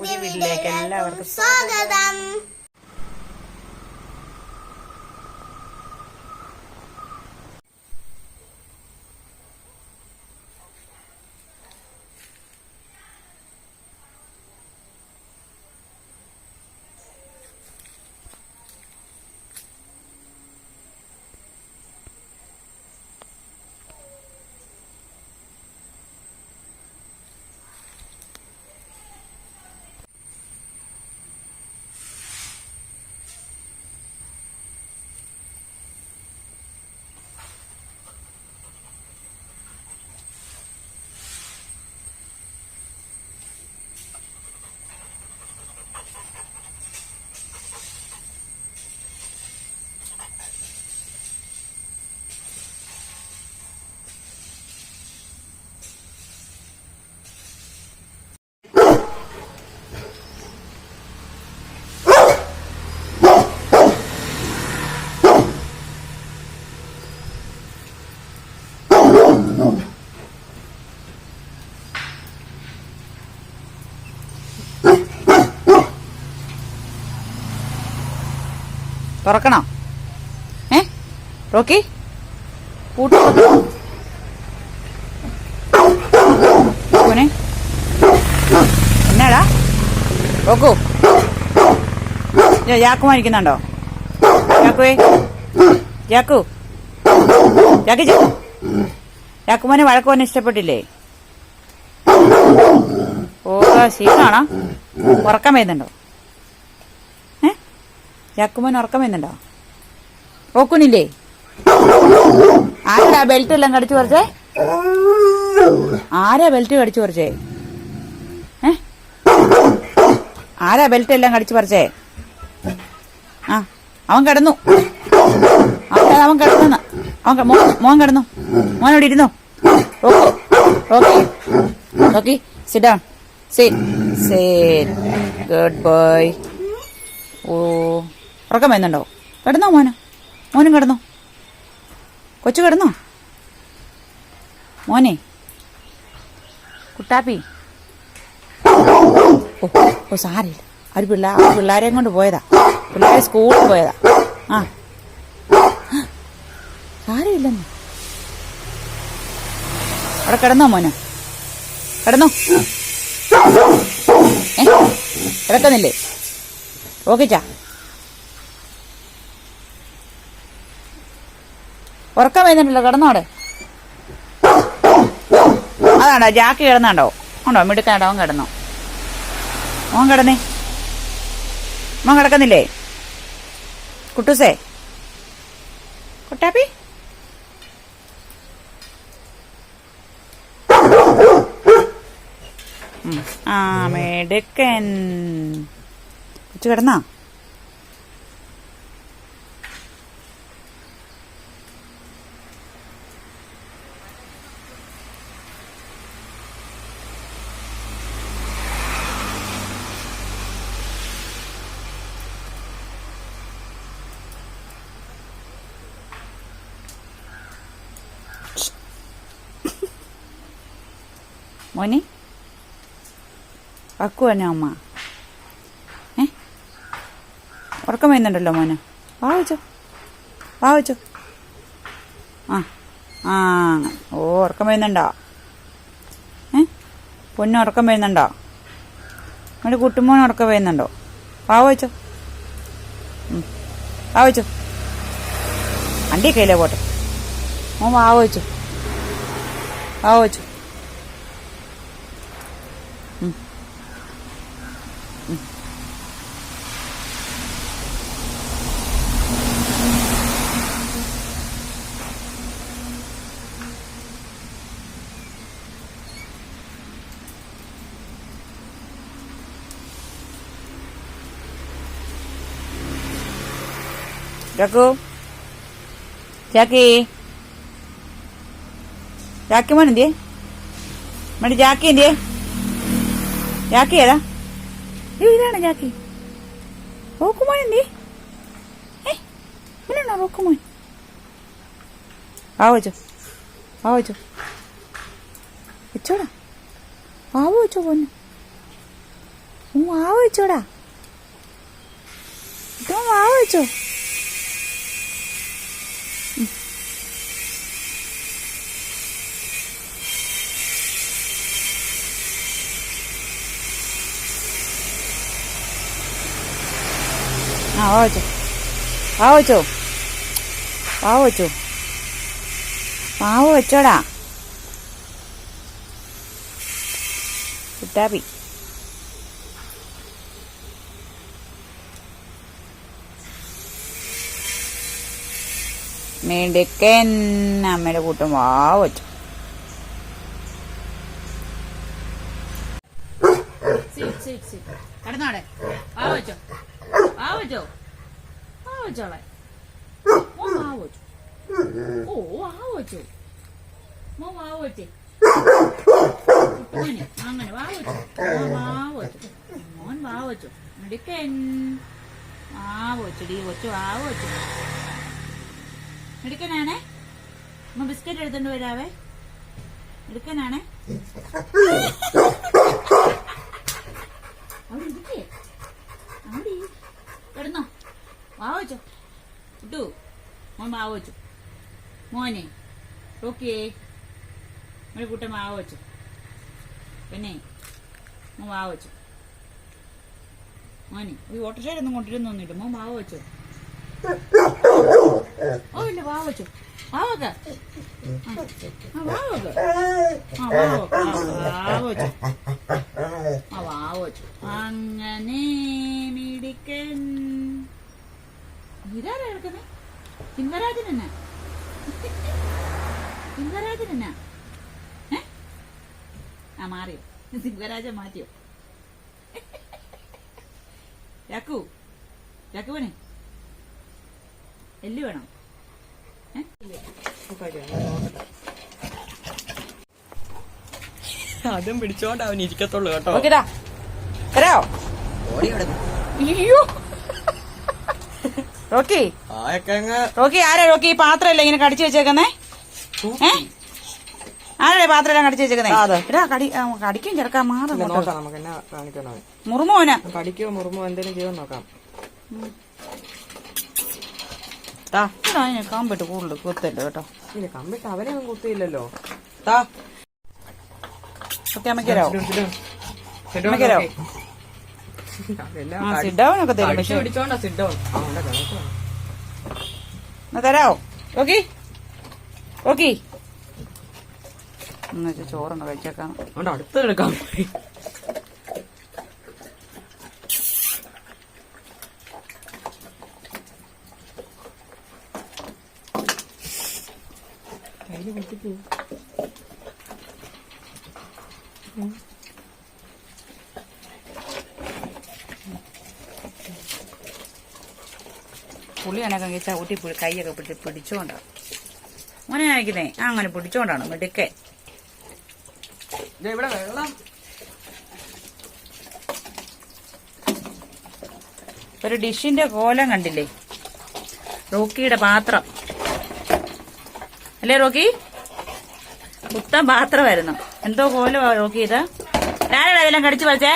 പുതിയ വീട്ടിലേക്ക് എല്ലാവർക്കും സ്വാഗതം. തുറക്കണോ? ഏ? റോക്കി? പൂട്ട്? മോനെ എന്നാടാ? റോക്കു. ജാക്കു ഇരിക്കുന്നുണ്ടോ? ജാക്കുവേ. ജാക്കു. ജാക്കി ജാ. ജാക്കുമോനെ വഴക്കുമോനെ ഇഷ്ടപ്പെട്ടില്ലേ? ഓ സീനാണോ? ഉറക്കം വരുന്നുണ്ടോ? ഏ? ജാക്കുമോൻ ഉറക്കം വരുന്നുണ്ടോ? ഓക്കുന്നില്ലേ? ആരാ ബെൽറ്റ് എല്ലാം കടിച്ചു കുറച്ചേ ആരാ ബെൽറ്റ് കടിച്ചു കുറച്ചേ ആരാ ബെൽറ്റ് എല്ലാം കടിച്ചു പറിച്ചേ? ആ അവൻ കിടന്നു. അവൻ കിടന്നു. അവൻ മോൻ കിടന്നു. മോൻ ഇരുന്നോ ഇരുന്നു Rocky Rocky. Rocky sit down Sit. Sit good boy ഓ ഉറക്കം വരുന്നുണ്ടോ? കിടന്നോ മോന്? മോനും കിടന്നോ? കൊച്ചു കിടന്നോ? മോനെ. കുട്ടാപ്പി. ഓ ഓ സാരില്ല ഒരു പിള്ളേർ പിള്ളേരെയും കൊണ്ട് പോയതാ. പിള്ളേരെ സ്കൂളിൽ പോയതാ. ആ. സാരമില്ലെന്ന്? അവിടെ കിടന്നോ മോനെ. കിടന്നോ. കിടക്കുന്നില്ലേ? കിടക്കുന്നില്ലേ ഓക്കിച്ചാ ഉറക്കം വരുന്നുണ്ടല്ലോ അവിടെ. അതാണ്ടോ ജാക്കി കിടന്നാണ്ടോ? ഉണ്ടോ മിടുക്കാണ്ടോ അവൻ കിടന്നോ? മോൻ കിടന്നേ. മോൻ കിടക്കുന്നില്ലേ? കുട്ടൂസേ. കുട്ടാപ്പി? ആ മെടുക്കൻ. കൊച്ചു കിടന്നാ? മോനി? വക്കുവന്നെ അമ്മ. ഏ? ഉറക്കം വരുന്നുണ്ടല്ലോ മോനെ. വാ വെച്ചോ ആ ആ ഓ ഉറക്കം വരുന്നുണ്ടോ? ഏ? പൊന്നു ഉറക്കം വരുന്നുണ്ടോ? നമ്മുടെ കുട്ടുമോൻ ഉറക്കം വരുന്നുണ്ടോ? വാ വെച്ചോ അണ്ടി വെച്ചോ വണ്ടി കയ്യിലേ പോട്ടെ? വെച്ചോ വാ വെച്ചോ ജാക്കു ജാക്കി ജാക്കി മോൻ എന്തിയേ മടി ജാക്കി എന്തിയേ ജാക്കി ഏതാ അയ്യോ ഇതാണ് ജാക്കി. റോക്കുമോൻ എന്തേ? ഏ ഇവനാണോ റോക്കുമോൻ? ആവോച്ചോ ആവോച്ചോ വെച്ചോടാ. ആവോ വെച്ചോ പൊന്നു. ഓ ആവോ വെച്ചോടാ ഇട്ടോ ആവോ വെച്ചോ വാ വെച്ചോ വാ വെച്ചോ വാവ് വെച്ചോ വാവ് വെച്ചോടാ. കുട്ടാപ്പി മിടുക്കൻ അമ്മയുടെ കൂട്ടം വാവച്ചു വെച്ചു. കടന്നോടെ വാ വെച്ചോ. ഓ വാ വെച്ചു ഓ വാ വെച്ചു മോ വാ വെച്ചേ മോനെ അങ്ങനെ വാ വെച്ചു മോൻ വാ വെച്ചു മോൻ വാ വെച്ചു മിടുക്കൻ. വാ വെച്ചടി വെച്ചു വാ വെച്ചു മിടുക്കനാണേ? അമ്മ ബിസ്ക്കറ്റ് എടുത്തോണ്ട് വരാവേ. മിടുക്കനാണേ അവിടെ ഇരിക്കേ അവിടെ ഇരി. കിടന്നോ വാ വെച്ചോ ഇട്ടു മോൻ വാ വെച്ചു മോനെ ഓക്കേ ഒരു കൂട്ടം വാ വെച്ചു പിന്നെ മോൻ വാ വെച്ചു മോനെ ഈ ഓട്ടോഷയിലൊന്നും കൊണ്ടിരുന്നൊന്നുമില്ല മോൻ വാ വെച്ചു ഓ ഇല്ല വാ വെച്ചു വാ വെക്ക ആ ആ വാ വെക്ക ആ, വാ വെച്ചു ആ വാ വെച്ചു അങ്ങനെ മിടിക്കൻ. ഇതാരാ എടുക്കുന്നേ സിംഹരാജൻ എന്നാ സിംഹരാജൻ ഏ? ആ മാറിയോ? സിംഹരാജൻ മാറ്റിയോ? രാക്കു രാക്കുവനെ എല്ലു വേണം? അതും പിടിച്ചോണ്ട് അവൻ ഇരിക്കത്തുള്ളൂ കേട്ടോ. ഓക്കേടാ വരാവോ ഓടി കിടന്നു അയ്യോ റോക്കി. റോക്കി ആരാ റോക്കി? ഈ പാത്രമല്ല ഇങ്ങനെ കടിച്ചു വെച്ചേക്കുന്നേ? ഏ? ആരാ പാത്രം കടിച്ചു വെച്ചേക്കുന്നേ? കടി കടിക്കും ചെറുക്കാൻ മാറും മുറുമോന കടിക്കോ മുറുമോ എന്തെങ്കിലും നോക്കാം. കാമ്പിട്ട് കൂടുതൽ കുത്തല്ലോ കേട്ടോ. കമ്പിട്ട് അവനെ ഒന്നും കുത്തിയില്ലല്ലോ. താ സിഡാവനൊക്കെ തരും പക്ഷെ. എന്നാ തരാവോ? റോക്കി റോക്കി എന്നുവെച്ചാ ചോറൊന്ന് കഴിച്ചേക്കാം. ഉണ്ട്, അടുത്ത് കുത്തിപ്പോ പുളിയാണെങ്കിൽ ചവിട്ടി കൈയൊക്കെ പിടി പിടിച്ചോണ്ടാ അങ്ങനെ അയക്കുന്നേ ആ അങ്ങനെ പിടിച്ചോണ്ടാണ് മിടുക്കെ ഇവിടെ വെള്ളം. ഒരു ഡിഷിന്റെ കോലം കണ്ടില്ലേ? റോക്കിയുടെ പാത്രം. അല്ലേ റോക്കി? പുത്തൻ പാത്രമായിരുന്നു. എന്തോ കോലമാ റോക്കി ഇത്? ആരാടാ ഇതെല്ലാം കടിച്ചു വലിച്ചേ